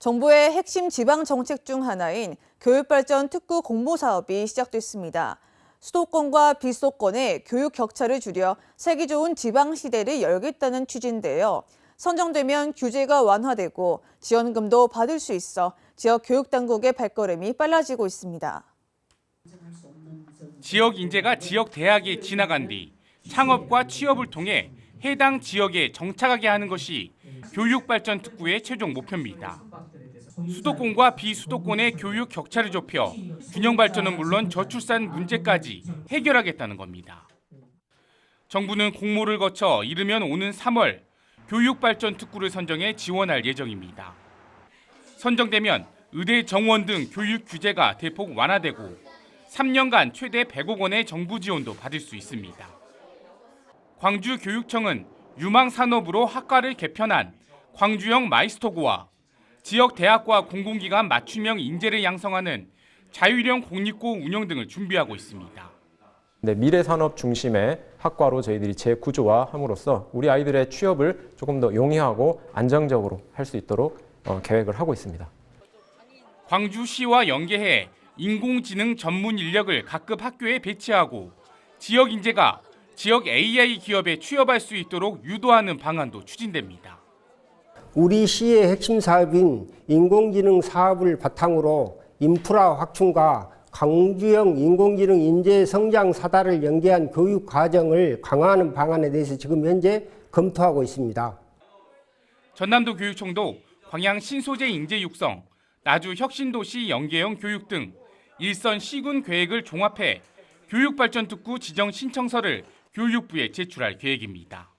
정부의 핵심 지방 정책 중 하나인 교육발전 특구 공모 사업이 시작됐습니다. 수도권과 비수도권의 교육 격차를 줄여 살기 좋은 지방 시대를 열겠다는 취지인데요. 선정되면 규제가 완화되고 지원금도 받을 수 있어 지역 교육 당국의 발걸음이 빨라지고 있습니다. 지역 인재가 지역 대학에 지나간 뒤 창업과 취업을 통해 해당 지역에 정착하게 하는 것이 교육 발전 특구의 최종 목표입니다. 수도권과 비수도권의 교육 격차를 좁혀 균형 발전은 물론 저출산 문제까지 해결하겠다는 겁니다. 정부는 공모를 거쳐 이르면 오는 3월 교육 발전 특구를 선정해 지원할 예정입니다. 선정되면 의대 정원 등 교육 규제가 대폭 완화되고 3년간 최대 100억 원의 정부 지원도 받을 수 있습니다. 광주교육청은 유망산업으로 학과를 개편한 광주형 마이스터고와 지역 대학과 공공기관 맞춤형 인재를 양성하는 자율형 공립고 운영 등을 준비하고 있습니다. 네, 미래 산업 중심의 학과로 저희들이 재구조화함으로써 우리 아이들의 취업을 조금 더 용이하고 안정적으로 할 수 있도록 어, 계획을 하고 있습니다. 광주시와 연계해 인공지능 전문 인력을 각급 학교에 배치하고 지역 인재가 지역 AI 기업에 취업할 수 있도록 유도하는 방안도 추진됩니다. 우리 시의 핵심 사업인 인공지능 사업을 바탕으로 인프라 확충과 광주형 인공지능 인재 성장 사다를 연계한 교육 과정을 강화하는 방안에 대해서 지금 현재 검토하고 있습니다. 전남도 교육청도 광양 신소재 인재 육성, 나주 혁신도시 연계형 교육 등 일선 시군 계획을 종합해 교육발전 특구 지정 신청서를 교육부에 제출할 계획입니다.